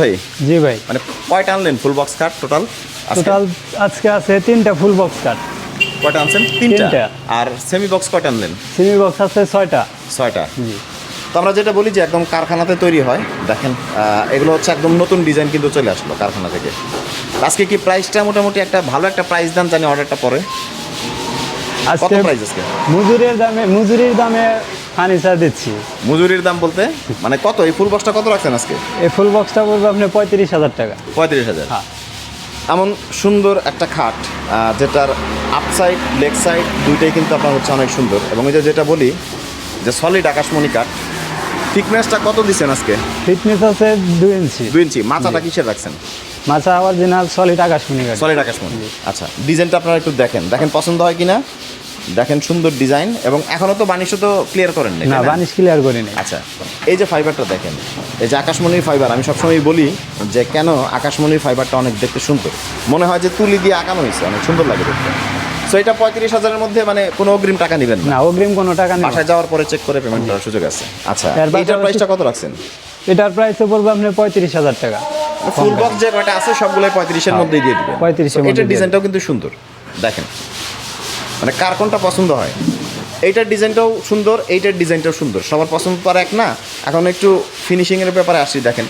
ভাই? জি ভাই। মানে কয়টা আনলেন full box cut total total আজকে আছে তিনটা ফুল বক্স কাট কয়টা আনছেন? তিনটা। আর সেমি বক্স কয়টা আনলেন? সিমি বক্স আছে ছয়টা। ছয়টা। জি। তো আমরা যেটা বলি যে একদম কারখানাতে তৈরি হয়। দেখেন এগুলো হচ্ছে একদম নতুন ডিজাইন কিন্তু চলে আসলো কারখানা থেকে। আজকে কি প্রাইসটা মোটামুটি একটা ভালো একটা প্রাইস দেন জানি অর্ডারটা পরে। আজকে মজুরির দামে মজুরির দামে ফার্নিচার দিচ্ছি। মজুরির দাম বলতে? মানে কত? এই ফুল বক্সটা কত রাখছেন আজকে? এই ফুল বক্সটা পড়বে আপনি পঁয়ত্রিশ হাজার টাকা। পঁয়ত্রিশ হাজার। হ্যাঁ। এমন সুন্দর একটা খাট যেটার আপ সাইড লেগ সাইড দুইটাই কিন্তু আপনার হচ্ছে অনেক সুন্দর। এবং এই যে যেটা বলি যে সলিড আকাশমণি কাঠ থিকনেসটা কত দিচ্ছেন আজকে? ফিটনেস আছে দুই ইঞ্চি। দুই ইঞ্চি। মাথাটা কিসের রাখছেন? মাছা অরিজিনাল সলিড আকাশমণি সলিড আকাশমণি। আচ্ছা ডিজাইনটা আপনারা একটু দেখেন। দেখেন পছন্দ হয় কিনা? দেখেন সুন্দর ডিজাইন এবং এখনও তো বানিশও তো ক্লিয়ার করেন না না? বানিশ ক্লিয়ার করি নাই আচ্ছা এই যে ফাইবারটা দেখেন এই যে আকাশমণির ফাইবার আমি সবসময় বলি যে কেন আকাশমণির ফাইবারটা অনেক দেখতে সুন্দর? মনে হয় যে তুলি দিয়ে আঁকানো হয়েছে অনেক সুন্দর লাগে দেখতে। সো এটা পঁয়ত্রিশ হাজারের মধ্যে মানে কোনো অগ্রিম টাকা নেবেন না। না অগ্রিম কোনো টাকা নেই বাসায় যাওয়ার পরে চেক করে পেমেন্ট করার সুযোগ আছে। আচ্ছা এর পাশাপাশি- প্রাইসটা কত রাখছেন? এটার প্রাইস পড়বে আপনি পঁয়ত্রিশ হাজার টাকা। ফুল বক্স যে কয়টা আছে সবগুলো পঁয়ত্রিশের মধ্যেই দিয়ে দিবেন। 35 এর মধ্যে এটার ডিজাইনটাও কিন্তু সুন্দর। দেখেন মানে কার কোনটা পছন্দ হয়? এইটার ডিজাইনটাও সুন্দর এইটার ডিজাইনটাও সুন্দর। সবার পছন্দ তো আর এক না। এখন একটু ফিনিশিংয়ের ব্যাপারে আসি দেখেন।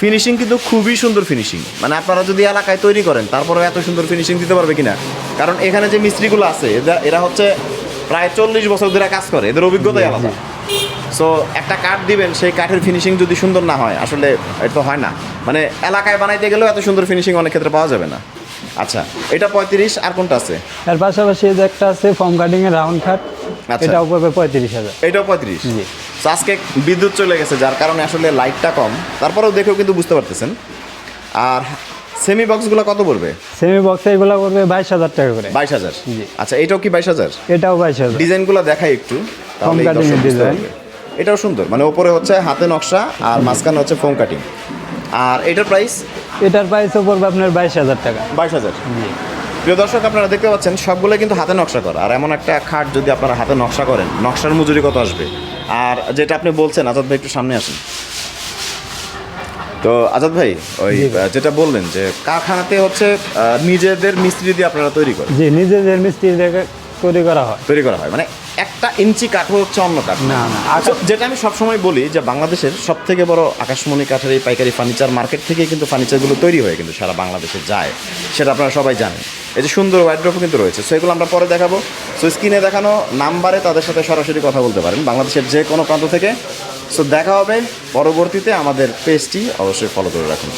ফিনিশিং কিন্তু খুবই সুন্দর ফিনিশিং মানে আপনারা যদি এলাকায় তৈরি করেন তারপরেও এত সুন্দর ফিনিশিং দিতে পারবে কিনা? কারণ এখানে যে মিস্ত্রিগুলো আছে এরা এরা হচ্ছে প্রায় চল্লিশ বছর ধরে কাজ করে এদের অভিজ্ঞতাই আলাদা। সো একটা কাঠ দিবেন সেই কাঠের ফিনিশিং যদি সুন্দর না হয় আসলে এটা তো হয় না। মানে এলাকায় বানাইতে গেলেও এত সুন্দর ফিনিশিং অনেক ক্ষেত্রে পাওয়া যাবে না। আচ্ছা এটা পঁয়ত্রিশ আর কোনটা আছে? এর পাশাপাশি যে একটা আছে ফর্ম কাটিং এর রাউন্ড খাট। এটাও পড়বে পঁয়ত্রিশ হাজার। এটাও পঁয়ত্রিশ? জি। আজকে বিদ্যুৎ চলে গেছে যার কারণে আসলে লাইটটা কম। তারপরেও দেখেও কিন্তু বুঝতে পারতেছেন। আর সেমি বক্সগুলো কত পড়বে? সেমি বক্স এগুলো পড়বে বাইশ হাজার টাকা করে। বাইশ হাজার? জি। আচ্ছা এটাও কি বাইশ হাজার? এটাও বাইশ হাজার। ডিজাইনগুলো দেখাই একটু cutting দর্শক এর। পারবে। এটাও সুন্দর মানে ওপরে হচ্ছে হাতে নকশা আর মাঝখানে হচ্ছে ফোম কাটিং আর এটার প্রাইস এটার প্রাইসও পড়বে আপনার বাইশ হাজার টাকা। বাইশ হাজার। প্রিয় দর্শক আপনারা দেখতে পাচ্ছেন সবগুলো কিন্তু হাতে নকশা করা। আর এমন একটা খাট যদি আপনারা হাতে নকশা করেন নকশার মজুরি কত আসবে? আর যেটা আপনি বলছেন আজাদ ভাই একটু সামনে আসুন। তো আজাদ ভাই ওই যেটা বললেন যে কারখানাতে হচ্ছে নিজেদের মিস্ত্রি দিয়ে আপনারা তৈরি করেন। জি নিজেদের মিস্ত্রি দেখে তৈরি করা হয়। তৈরি করা হয়। মানে একটা ইঞ্চি কাঠও হচ্ছে অন্য কাঠ। না, না। আচ্ছা, যেটা আমি সবসময় বলি যে বাংলাদেশের সব থেকে বড় আকাশমণি কাঠের এই পাইকারি ফার্নিচার মার্কেট থেকে কিন্তু ফার্নিচারগুলো তৈরি হয়ে কিন্তু সারা বাংলাদেশে যায়। সেটা আপনারা সবাই জানেন। এই যে সুন্দর ওয়াইড্রপও কিন্তু রয়েছে। সো এগুলো আমরা পরে দেখাবো। সো স্ক্রিনে দেখানো নাম্বারে তাদের সাথে সরাসরি কথা বলতে পারেন। বাংলাদেশের যে কোনো প্রান্ত থেকে। সো দেখা হবে। পরবর্তীতে আমাদের পেজটি অবশ্যই ফলো করে রাখুন।